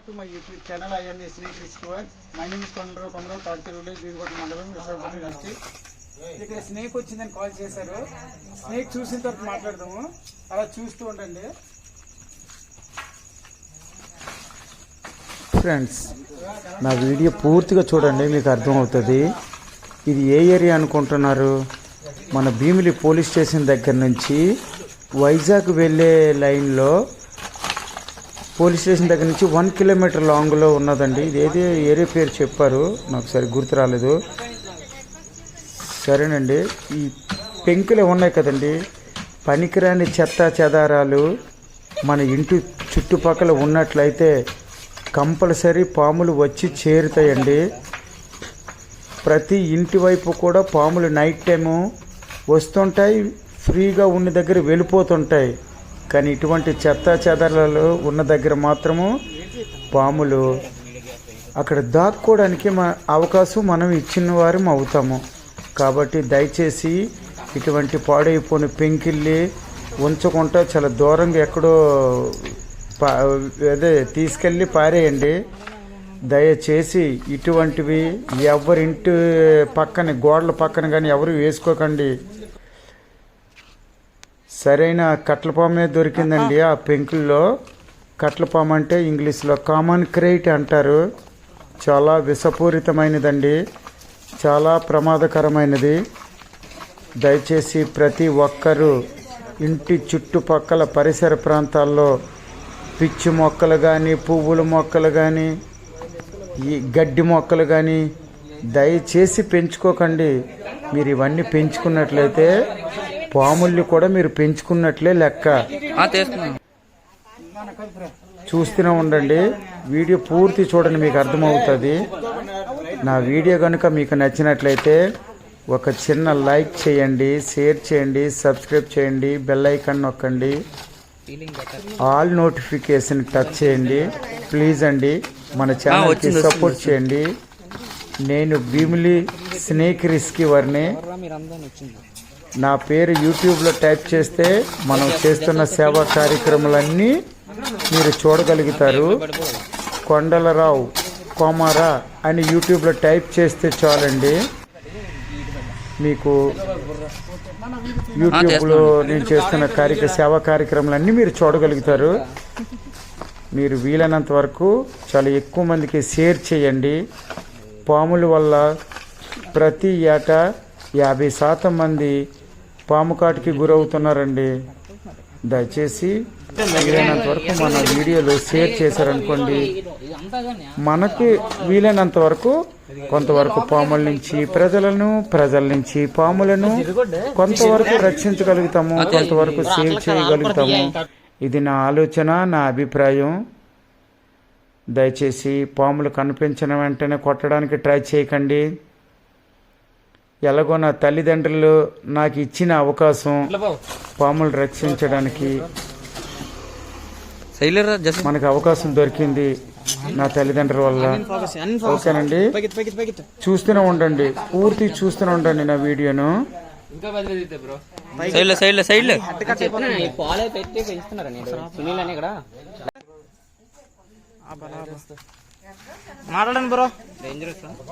Back to my YouTube channel I'm Sri Krish my name is Kondarao Kondarao తాడిచెరువులో బీరుగొట్ట మండలం Visakhapatnam district ఇక్కడ snake వచ్చిందని call చేశారు snake చూసిన తర్వాత మాట్లాడదాము అలా చూస్తూ ఉండండి ఫ్రెండ్స్ నా వీడియో పూర్తిగా చూడండి మీకు అర్థమవుతుంది ఇది ఏ ఏరియా అనుకుంటున్నారు మన భీమిలి పోలీస్ స్టేషన్ దగ్గర నుంచి వైజాగ్ వెళ్ళే లైన్లో పోలీస్ స్టేషన్ దగ్గర నుంచి వన్ కిలోమీటర్ లాంగ్లో ఉన్నదండి. ఇది ఏది ఏరియా పేరు చెప్పారు. నాకు సరి గుర్తు రాలేదు. సరేనండి. ఈ పెంకులు ఉన్నాయి కదండి. పనికిరాని చెత్త చెదారాలు మన ఇంటి చుట్టుపక్కల ఉన్నట్లయితే కంపల్సరీ పాములు వచ్చి చేరుతాయండి. ప్రతి ఇంటి వైపు కూడా పాములు నైట్ టైము వస్తుంటాయి ఫ్రీగా ఉన్న దగ్గర వెళ్ళిపోతుంటాయి. కానీ ఇటువంటి చెత్త చెదరలు ఉన్న దగ్గర మాత్రము పాములు అక్కడ దాక్కోవడానికి మా అవకాశం మనం ఇచ్చిన వారం అవుతాము. కాబట్టి దయచేసి ఇటువంటి పాడైపోయిన పెంకిల్లి ఉంచకుండా చాలా దూరంగా ఎక్కడో పా అదే తీసుకెళ్ళి పారేయండి. దయచేసి ఇటువంటివి ఎవరింటి పక్కన గోడల పక్కన కానీ ఎవరు వేసుకోకండి. సరైన కట్లపామే దొరికిందండి ఆ. పెంకుల్లో. కట్లపాము అంటే ఇంగ్లీష్లో కామన్ క్రైట్ అంటారు. చాలా విషపూరితమైనదండి. చాలా ప్రమాదకరమైనది. దయచేసి ప్రతి ఒక్కరూ ఇంటి చుట్టుపక్కల పరిసర ప్రాంతాల్లో పిచ్చి మొక్కలు కానీ పువ్వుల మొక్కలు కానీ ఈ గడ్డి మొక్కలు కానీ దయచేసి పెంచుకోకండి. మీరు ఇవన్నీ పెంచుకున్నట్లయితే పాముల్ని కూడా మీరు పెంచుకున్నట్లే లెక్క. చూస్తూనే ఉండండి. వీడియో పూర్తి చూడండి మీకు అర్థమవుతుంది. నా వీడియో కనుక మీకు నచ్చినట్లయితే ఒక చిన్న లైక్ చేయండి షేర్ చేయండి సబ్స్క్రైబ్ చేయండి బెల్ ఐకాన్ నొక్కండి. ఆల్ నోటిఫికేషన్ టచ్ చేయండి. ప్లీజ్ అండి మన ఛానల్కి సపోర్ట్ చేయండి. నేను భీమిలి స్నేక్ రిస్కీవర్ని నా పేరు యూట్యూబ్లో టైప్ చేస్తే మనం చేస్తున్న సేవా కార్యక్రమాలన్నీ మీరు చూడగలుగుతారు. కొండలరావు కోమారా అని యూట్యూబ్లో టైప్ చేస్తే చాలండి. మీకు యూట్యూబ్లో నేను చేస్తున్న కార్యక్ర సేవా కార్యక్రమాలన్నీ మీరు చూడగలుగుతారు. మీరు వీలైనంత వరకు చాలా ఎక్కువ మందికి షేర్ చేయండి. పాముల వల్ల ప్రతి ఏటా యాభై శాతం మంది పాము కాటికి గురవుతున్నారండి. దయచేసి వీలైనంత వరకు మన వీడియోలు షేర్ చేశారనుకోండి. మనకి వీలైనంత వరకు కొంతవరకు పాముల నుంచి ప్రజలను ప్రజల నుంచి పాములను కొంతవరకు రక్షించగలుగుతాము కొంతవరకు సేవ్ చేయగలుగుతాము. ఇది నా ఆలోచన నా అభిప్రాయం. దయచేసి పాములు కనిపించిన వెంటనే కొట్టడానికి ట్రై చేయకండి. ఎలాగో నా తల్లిదండ్రులు నాకు ఇచ్చిన అవకాశం పాములు రక్షించడానికి మనకు అవకాశం దొరికింది నా తల్లిదండ్రుల వల్ల. ఓకేనండి. చూస్తూనే ఉండండి. పూర్తి చూస్తూనే ఉండండి నా వీడియోను. పెంచుతున్నారు మాట్లాడండి బ్రో.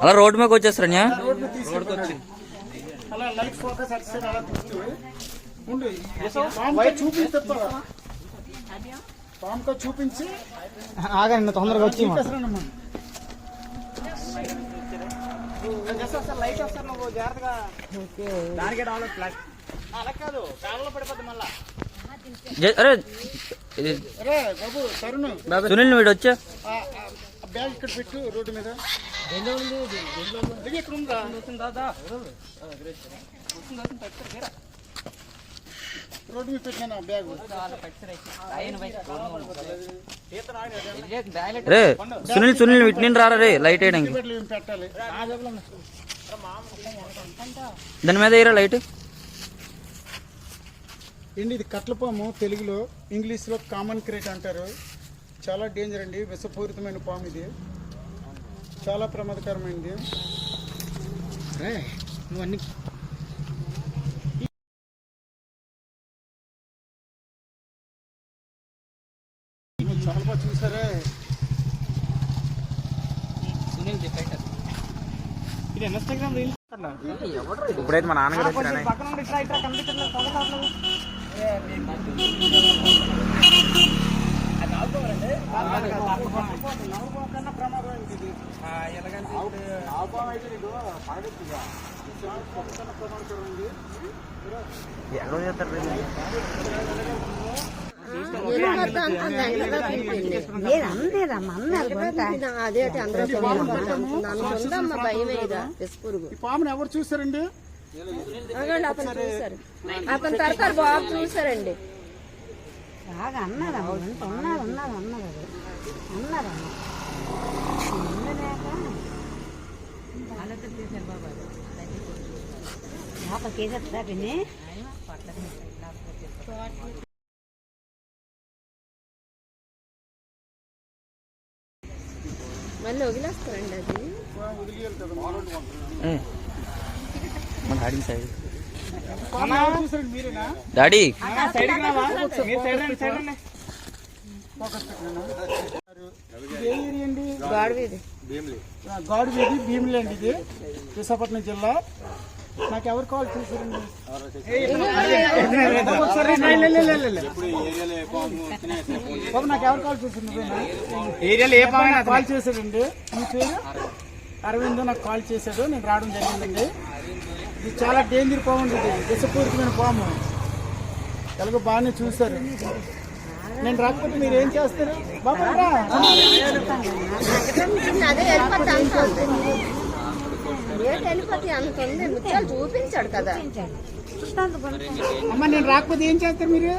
అలా రోడ్ మీద వచ్చేస్తారా చూపించి ఆగండి తొందరగా వచ్చి. అరే బాబు సునీల్ వీడు వచ్చా బ్యాగ్ ఇక్కడ పెట్టు రోడ్డు మీద. ఇక్కడ ఉందా రోడ్డు మీద పెట్టిన బ్యాగ్. రే సునీల్ సునీల్ వీటిని రారా రే లైట్ వేయడానికి. పెట్టలు. దాని మీద వేయరా లైట్? ఏంటి ఇది కట్లపాము తెలుగులో ఇంగ్లీష్లో కామన్ క్రేట్ అంటారు. చాలా డేంజర్ అండి. విషపూరితమైన పాము ఇది. చాలా ప్రమాదకరమైనది నువ్వు చాలా బాగా చూసారే. ఇది ఇన్స్టాగ్రామ్ ఇప్పుడైతే మా నాన్నగారు వచ్చినా పక్కన చేస్తారు ఇట్లా ఈ ఎవరు చూసారండి అతను చూసారు అతను బాబు చూసారండి బాగా అన్నదమ్మ ఎంత ఉన్నది ఉన్నది అన్నది అది అన్నదమ్మ లోపల కేసేస్తా పిన్ని మళ్ళీ వదిలేస్తారండి అది ఏ, మా డాడీ సైడ్ చూసారండి డాడీ. గాడు వీధి భీమిలి అండి ఇది విశాఖపట్నం జిల్లా నాకు ఎవరు కాల్ చేశారండి లే. బాబు నాకు ఎవరు కాల్ ఏ కాల్ చేశాడండి. మీ పేరు? అరవింద్ నాకు కాల్ చేశాడు. నేను రావడం జరిగిందండి. ఇది చాలా డేంజర్ పాము ఉంది ఇది. విషపూరితమైన పాము. ఎలాగో బాగానే చూశారు. నేను రాకపోతే మీరు ఏం చేస్తారు? బాబు చూపించాడు కదా అమ్మ నేను రాకపోతే ఏం చేస్తారు మీరు?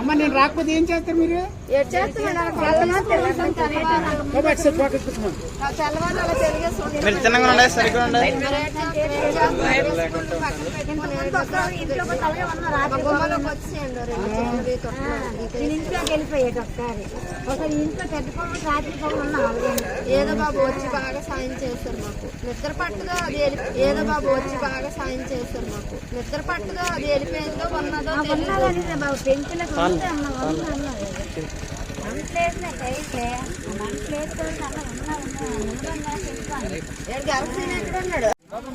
అమ్మ నేను రాకపోతే ఏం చేస్తారు మీరు? మీరు తిన్నగా ఉండే సరిగ్గా ఉండే ఇంట్లోకి వెళ్ళిపోయేది ఒకసారి ఒకసారి ఇంట్లో రాత్రి ఏదో బాబు వచ్చి బాగా సాయం చేస్తారు మాకు. నిద్ర పట్టుగా అది వెళ్ళి- ఏదో బాబు వచ్చి బాగా సాయం చేస్తారు మాకు. నిద్ర పట్టుగా అది వెళ్ళిపోయిందో ఉన్నదో బాబు. అన్న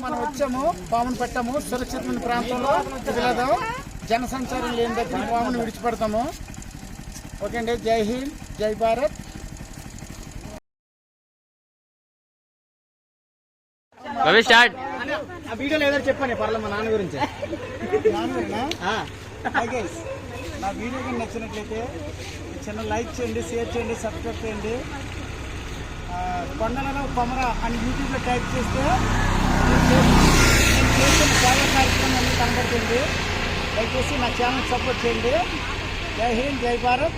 మనం వచ్చాము పామును పెట్టాము సురక్షితమైన ప్రాంతంలో వదిలేదాం జనసంచారం లేని దగ్గర పామును విడిచిపెడతాము. ఓకే అండి జై హింద్ జై భారత్. స్టార్ట్. ఆ వీడియోలో ఏదో చెప్పండి పర్లేదు మా నాన్న గురించి. నా వీడియో కానీ నచ్చినట్లయితే చిన్న లైక్ చేయండి షేర్ చేయండి సబ్స్క్రైబ్ చేయండి. ఆ, కొండలలో కొమర అని యూట్యూబ్లో టైప్ చేస్తే నేను చేస్తున్న- నేను సేవా కార్యక్రమం అన్నీ కనబడుతుంది దయచేసి నా ఛానల్ సపోర్ట్ చేయండి. జై హింద్ జై భారత్.